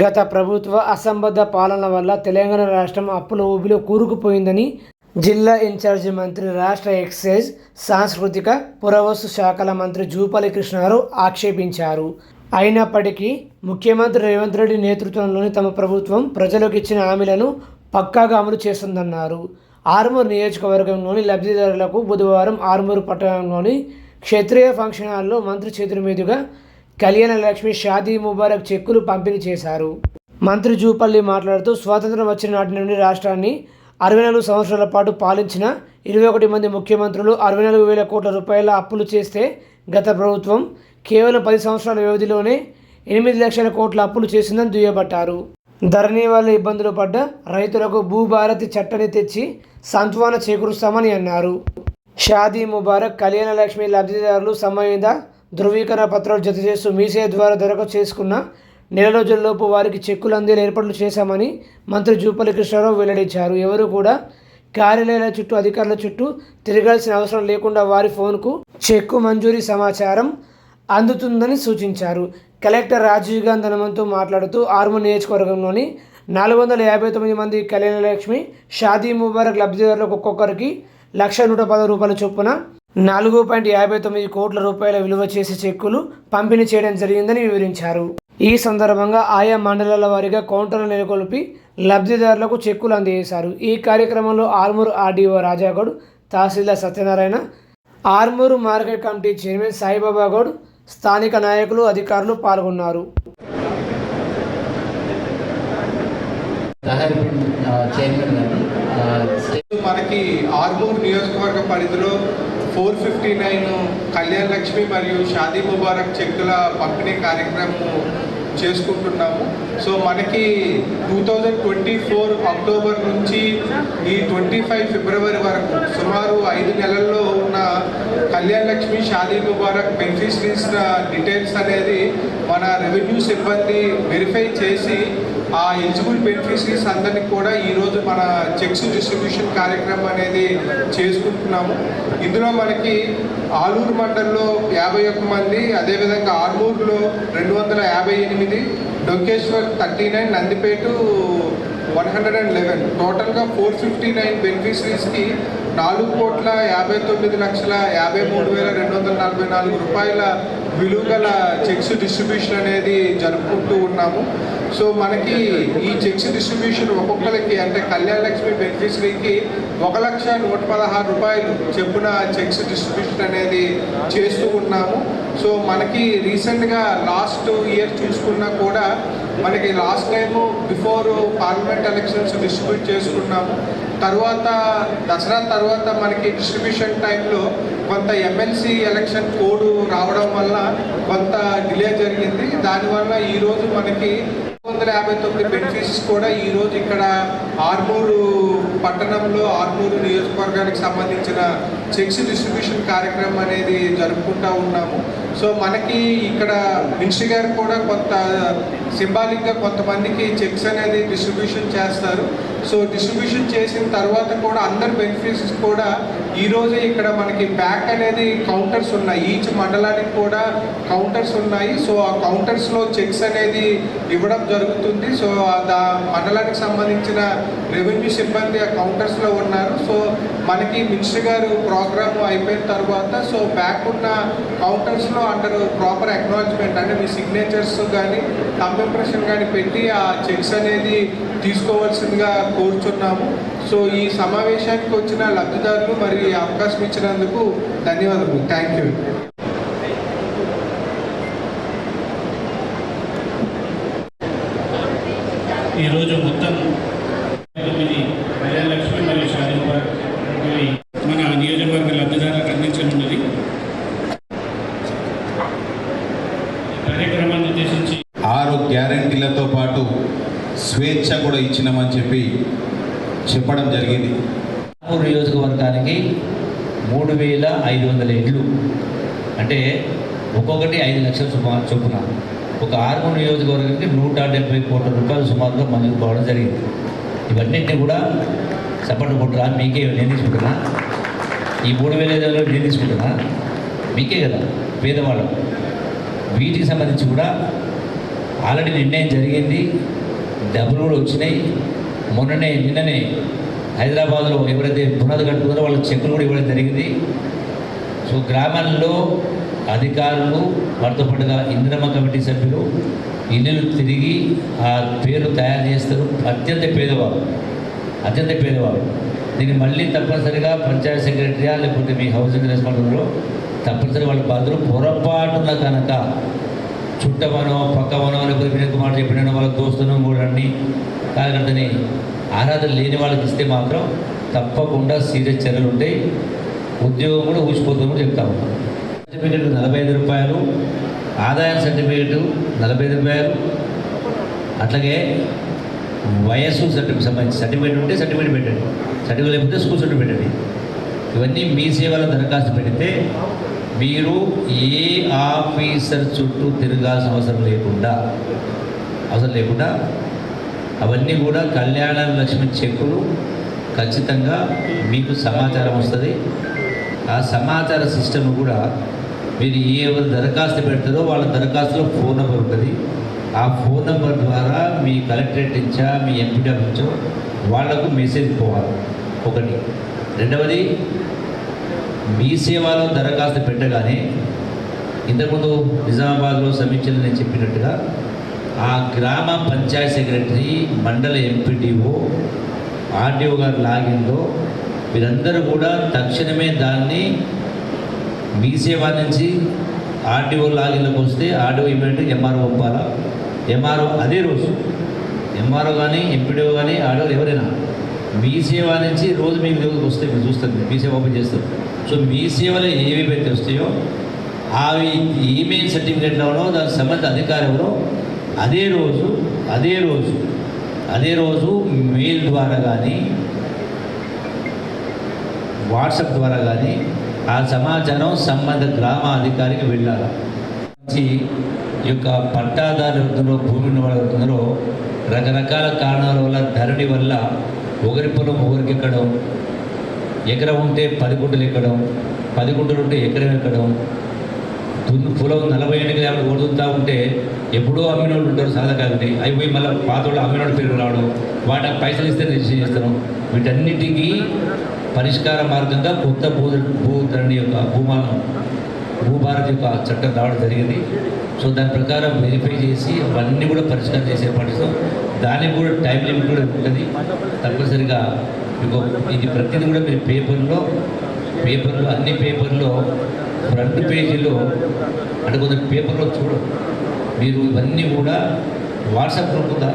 గత ప్రభుత్వ అసంబద్ధ పాలన వల్ల తెలంగాణ రాష్ట్రం అప్పుల ఊబిలో కూరుకుపోయిందని జిల్లా ఇన్ఛార్జి మంత్రి రాష్ట్ర ఎక్సైజ్ సాంస్కృతిక పురవస్తు శాఖల మంత్రి జూపల్లి కృష్ణారావు ఆక్షేపించారు. అయినప్పటికీ ముఖ్యమంత్రి రేవంత్ రెడ్డి నేతృత్వంలోని తమ ప్రభుత్వం ప్రజలకు ఇచ్చిన హామీలను పక్కాగా అమలు చేస్తుందన్నారు. ఆర్మూర్ నియోజకవర్గంలోని లబ్ధిదారులకు బుధవారం ఆర్మూర్ పట్టణంలోని క్షత్రియ ఫంక్షన్ హాల్లో మంత్రి చేతుల మీదుగా కళ్యాణ లక్ష్మి షాదీ ముబారక్ చెక్కులు పంపిణీ చేశారు. మంత్రి జూపల్లి మాట్లాడుతూ స్వాతంత్రం వచ్చిన నాటి నుండి రాష్ట్రాన్ని అరవై నాలుగు సంవత్సరాల పాటు పాలించిన ఇరవై ఒకటి మంది ముఖ్యమంత్రులు అరవై నాలుగు వేల కోట్ల రూపాయల అప్పులు చేస్తే గత ప్రభుత్వం కేవలం పది సంవత్సరాల వ్యవధిలోనే ఎనిమిది లక్షల కోట్ల అప్పులు చేసిందని దుయ్యబట్టారు. ధరణి వల్ల ఇబ్బందులు పడ్డ రైతులకు భూభారతి చట్టని తెచ్చి సంత్వాన చేకూరుస్తామని అన్నారు. షాదీ ముబారక్ కళ్యాణ లక్ష్మి లబ్ధిదారులు సమయంగా ధృవీకరణ పత్రాలు జత చేస్తూ మీసే ద్వారా దరఖాస్తు చేసుకున్న నెల రోజుల్లోపు వారికి చెక్కులు అందేలా ఏర్పాట్లు చేశామని మంత్రి జూపల్లి కృష్ణారావు వెల్లడించారు. ఎవరు కూడా కార్యాలయాల చుట్టూ అధికారుల చుట్టూ తిరగాల్సిన అవసరం లేకుండా వారి ఫోన్కు చెక్కు మంజూరీ సమాచారం అందుతుందని సూచించారు. కలెక్టర్ రాజీవ్ గాంధీ హనుమంతు మాట్లాడుతూ ఆర్మూర్ నియోజకవర్గంలోని నాలుగు వందల యాభై తొమ్మిది మంది కళ్యాణ లక్ష్మి షాదీ ముబారక్ లబ్ధిదారులకు ఒక్కొక్కరికి లక్ష నూట పది రూపాయల చొప్పున నాలుగు పాయింట్ యాభై తొమ్మిది కోట్ల రూపాయల విలువ చేసే చెక్కులు పంపిణీ చేయడం జరిగిందని వివరించారు. ఈ సందర్భంగా ఆయా మండలాల వారీగా కౌంటర్లు నెలకొల్పి లబ్ధిదారులకు చెక్కులు అందజేశారు. ఈ కార్యక్రమంలో ఆర్మూరు ఆర్డీఓ రాజాగౌడ్ తహసీల్దార్ Satyanarayana Armoor market committee chairman Saibaba Goud స్థానిక నాయకులు అధికారులు పాల్గొన్నారు. చైర్మన్ మనకి ఆర్మూర్ నియోజకవర్గ పరిధిలో four fifty nine Kalyan Lakshmi మరియు షాదీ ముబారక్ చెక్కుల పంపిణీ కార్యక్రమం చేసుకుంటున్నాము. సో మనకి two thousand twenty four October నుంచి ఈ ట్వంటీ ఫైవ్ ఫిబ్రవరి వరకు సుమారు ఐదు నెలల్లో కళ్యాణ్ లక్ష్మి షాదీ ముబారక్ బెనిఫిషరీస్ డీటెయిల్స్ అనేది మన రెవెన్యూ సిబ్బంది వెరిఫై చేసి ఆ ఎలిజిబుల్ బెనిఫిషరీస్ అందరికి కూడా ఈరోజు మన చెక్స్ డిస్ట్రిబ్యూషన్ కార్యక్రమం అనేది చేసుకుంటున్నాము. ఇందులో మనకి ఆలూరు మండలంలో యాభై ఒక్క మంది అదేవిధంగా ఆర్మూరులో రెండు వందల యాభై ఎనిమిది Donkeshwar thirty nine Nandipet one hundred and eleven. టోటల్గా ఫోర్ ఫిఫ్టీ నైన్ బెనిఫిషరీస్కి నాలుగు కోట్ల యాభై తొమ్మిది లక్షల యాభై మూడు వేల రెండు వందల నలభై నాలుగు రూపాయల విలువ గల చెక్స్ డిస్ట్రిబ్యూషన్ అనేది జరుపుకుంటూ ఉన్నాము. సో మనకి ఈ చెక్స్ డిస్ట్రిబ్యూషన్ ఒక్కొక్కరికి అంటే కళ్యాణ లక్ష్మి బెనిఫిషరీకి ఒక లక్ష నూట పదహారు రూపాయలు చెప్పున చెక్స్ డిస్ట్రిబ్యూషన్ అనేది చేస్తూ ఉన్నాము. సో మనకి రీసెంట్గా లాస్ట్ ఇయర్ చూసుకున్నా కూడా మనకి last time before parliament elections distribute చేసుకున్నాము. తర్వాత దసరా తర్వాత మనకి డిస్ట్రిబ్యూషన్ టైంలో కొంత ఎమ్మెల్సీ ఎలక్షన్ కోడ్ రావడం వల్ల కొంత డిలే జరిగింది. దానివల్ల ఈరోజు మనకి వందల యాభై తొమ్మిది బెనిఫిట్స్ కూడా ఈరోజు ఇక్కడ ఆర్మూరు పట్టణంలో ఆర్మూరు నియోజకవర్గానికి సంబంధించిన చెక్స్ డిస్ట్రిబ్యూషన్ కార్యక్రమం అనేది జరుపుకుంటా ఉన్నాము. సో మనకి ఇక్కడ మినిస్టర్ గారు కూడా కొంత సింబాలిక్గా కొంతమందికి చెక్స్ అనేది డిస్ట్రిబ్యూషన్ చేస్తారు. సో డిస్ట్రిబ్యూషన్ చేసిన తర్వాత కూడా అందరి బెనిఫిట్స్ కూడా ఈరోజు ఇక్కడ మనకి బ్యాక్ అనేది కౌంటర్స్ ఉన్నాయి. ఈచ్ మండలానికి కూడా కౌంటర్స్ ఉన్నాయి. సో ఆ కౌంటర్స్లో చెక్స్ అనేది ఇవ్వడం జరుగుతుంది. సో ఆ దా మండలానికి సంబంధించిన రెవెన్యూ సిబ్బంది ఆ కౌంటర్స్లో ఉన్నారు. సో మనకి మినిస్టర్ గారు ప్రోగ్రామ్ అయిపోయిన తర్వాత సో బ్యాక్ ఉన్న కౌంటర్స్లో అండర్ ప్రాపర్ అక్నాలజ్మెంట్ అంటే మీ సిగ్నేచర్స్ కానీ థంబ్ ఇంప్రెషన్ కానీ పెట్టి ఆ చెక్స్ అనేది తీసుకోవాల్సిందిగా కోరుచున్నాము. సో ఈ సమావేశానికి వచ్చిన లబ్ధిదారులు మరి ఈ అవకాశం ఇచ్చినందుకు ధన్యవాదాలు థ్యాంక్ యూ ఈరోజు మొత్తం తొమ్మిది కళ్యాణ లక్ష్మి మరియు షాదీ ముబారక్ ఇవి మన నియోజకవర్గ లబ్ధిదారులకు అందించనున్నది ఈ కార్యక్రమాన్ని ఉద్దేశించి ఆరు గ్యారంటీలతో పాటు స్వేచ్ఛ కూడా ఇచ్చినామని చెప్పి చెప్పడం జరిగింది. ఆర్మూరు నియోజకవర్గానికి మూడు వేల ఐదు వందల ఇండ్లు. అంటే ఒక్కొక్కటి ఐదు లక్షల సుమారు చొప్పున. ఒక ఆర్మూర్ నియోజకవర్గానికి నూట డెబ్బై కోట్ల రూపాయలు సుమారుగా మంజూరు కావడం జరిగింది. ఇవన్నింటినీ కూడా సపోర్ట్ కొట్టరా? మీకే నేను తీసుకుంటున్నా. ఈ మూడు వేల ఐదు వందలు నేను తీసుకుంటున్నా. మీకే కదా పేదవాళ్ళం. వీటికి సంబంధించి కూడా ఆల్రెడీ నిర్ణయం జరిగింది. డబ్బులు కూడా వచ్చినాయి. మొన్ననే నిన్ననే హైదరాబాద్లో ఎవరైతే పునాది కట్టుకున్నారో వాళ్ళకి చెక్కులు కూడా ఇవ్వడం జరిగింది. సో గ్రామాల్లో అధికారులు వారితో పాటుగా ఇంద్రమ్మ కమిటీ సభ్యులు ఇల్లులు తిరిగి ఆ పేరు తయారు చేస్తారు. అత్యంత పేదవారు అత్యంత పేదవారు. దీన్ని మళ్ళీ తప్పనిసరిగా పంచాయత్ సెక్రటరీయా లేకపోతే మీ హౌసింగ్ రెస్పాన్సిబుల్లో తప్పనిసరి వాళ్ళ బాధ్యులు పొరపాటున కనుక చుట్టమనో పక్కమనో లేకపోతే వినయ్ కుమార్ చెప్పిన వాళ్ళ దోస్తును మూడండి కార్యకర్తని ఆరాధన లేని వాళ్ళకి ఇస్తే మాత్రం తప్పకుండా సీరియస్ చర్యలు ఉంటాయి. ఉద్యోగం కూడా ఊసిపోతుందని కూడా చెప్తా ఉన్నాం సర్టిఫికేట్ నలభై ఐదు రూపాయలు ఆదాయం సర్టిఫికేట్ నలభై ఐదు రూపాయలు. అట్లాగే వయస్సు సర్టిఫికేట్ సంబంధించి సర్టిఫికేట్ ఉంటే సర్టిఫికేట్ పెట్టండి. సర్టిఫికేట్ లేకపోతే స్కూల్ సర్టిఫికేట్ పెట్టండి. ఇవన్నీ మీ సేవల దరఖాస్తు పెడితే మీరు ఏ ఆఫీసర్ చుట్టూ తిరగాల్సిన అవసరం లేకుండా అవసరం లేకుండా అవన్నీ కూడా కళ్యాణ లక్ష్మి చెక్కులు ఖచ్చితంగా మీకు సమాచారం వస్తుంది. ఆ సమాచార సిస్టమ్ కూడా మీరు ఏ ఎవరు దరఖాస్తు పెడతారో వాళ్ళ దరఖాస్తులో ఫోన్ నెంబర్ ఉంటుంది. ఆ ఫోన్ నెంబర్ ద్వారా మీ కలెక్టరేట్ నుంచా మీ ఎంపీడీ నుంచో వాళ్ళకు మెసేజ్ పోవాలి. ఒకటి. రెండవది మీ సేవలో దరఖాస్తు పెట్టగానే ఇంతకుముందు నిజామాబాద్లో సమీక్షలు నేను చెప్పినట్టుగా ఆ గ్రామ పంచాయత్ సెక్రటరీ మండల ఎంపీడీఓ ఆర్డీఓ గారు లాగిన్లో వీరందరూ కూడా తక్షణమే దాన్ని మీ సేవ నుంచి ఆర్డీఓ లాగిన్లోకి వస్తే ఆర్డీఓ ఇమీడియట్గా ఎంఆర్ఓ పంపాలా? ఎంఆర్ఓ అదే రోజు. ఎంఆర్ఓ కానీ ఎంపీడీఓ కానీ ఆర్డీఓ ఎవరైనా మీ సేవ నుంచి రోజు మీకు దగ్గరకు వస్తే మీరు చూస్తుంది మీ సేవ ఓపెన్ చేస్తారు. సో మీ సేవలో ఏవి పెట్టి వస్తాయో అవి ఈమెయిల్ సర్టిఫికేట్లోనో దానికి సంబంధిత అధికారంలో ఎవరో అదే రోజు అదే రోజు అదే రోజు మెయిల్ ద్వారా కానీ వాట్సాప్ ద్వారా కానీ ఆ సమాచారం సంబంధ గ్రామ అధికారికి వెళ్ళాలి. ఈ యొక్క పట్టాదారు ఎవరుతున్నారో భూమిని ఎవరుతున్నారో రకరకాల కారణాల వల్ల ధరణి వల్ల ఒకరి పొలం ఒకరికి ఎక్కడం ఎకరం ఉంటే పది గుంటలు ఎక్కడం పది గుంటలు ఉంటే ఎకరం ఎక్కడం దున్ను పొలం నలభై ఎనిమిది యాభై కొడుతుంటా ఉంటే ఎప్పుడో అమ్మిన వాళ్ళు ఉంటారు సాధకాలని. అవి పోయి మళ్ళీ పాత వాళ్ళు అమ్మిన వాళ్ళు పేరు రావడం వాటికి పైసలు ఇస్తే రిజిస్టర్ చేస్తాను. వీటన్నిటికీ పరిష్కార మార్గంగా కొత్త భూ భూధరణి యొక్క భూమానం భూభారత్ యొక్క చట్టం రావడం జరిగింది. సో దాని ప్రకారం వెరిఫై చేసి అవన్నీ కూడా పరిష్కారం చేసే ఏర్పాటిస్తాం దానికి కూడా టైం లిమిట్ కూడా ఉంటుంది. తప్పనిసరిగా మీకు ఇది ప్రతిదీ కూడా మీరు పేపర్లో పేపర్లో అన్ని పేపర్లో ఫ్రంట్ పేజీలో అంటే కొంచెం పేపర్లో చూడండి మీరు ఇవన్నీ కూడా వాట్సాప్ గ్రూప్ ఉందా